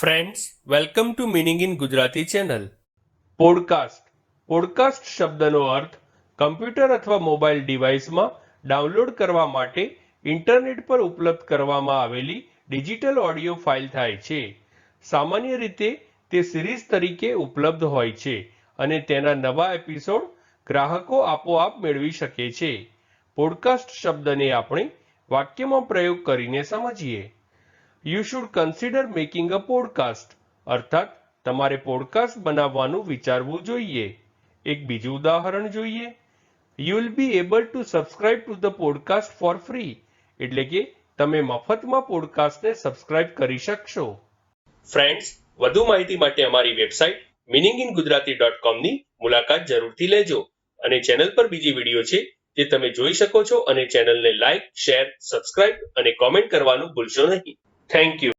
Friends welcome to meaning in Gujarati channel podcast podcast શબ્દનો અર્થ computer અથવા mobile ડિવાઇસમાં ડાઉનલોડ કરવા માટે ઇન્ટરનેટ પર ઉપલબ્ધ કરવામાં આવેલી ડિજિટલ ઓડિયો ફાઇલ થાય છે. સામાન્ય રીતે તે સિરીઝ તરીકે ઉપલબ્ધ હોય છે અને તેના નવા એપિસોડ ગ્રાહકો આપોઆપ મેળવી શકે છે. પોડકાસ્ટ શબ્દને આપણે વાક્યમાં પ્રયોગ કરીને સમજીએ. You should consider making a podcast અર્થાત, તમારે પોડકાસ્ટ બનાવવાનું વિચારવું જોઈએ. એક બીજું ઉદાહરણ જોઈએ. You will be able to subscribe to the podcast for free એટલે કે, તમે મફતમાં પોડકાસ્ટને સબસ્ક્રાઇબ કરી શકશો. ફ્રેન્ડ્સ વધુ માહિતી માટે અમારી website meaning in Gujarati dot કોમની મુલાકાત જરૂરથી લેજો. અને ચેનલ પર બીજી વીડિયો છે, જે તમે જોઈ શકો છો અને ચેનલને લાઇક શેર સબસ્ક્રાઇબ અને કોમેન્ટ કરવાનું ભૂલશો નહીં. Thank you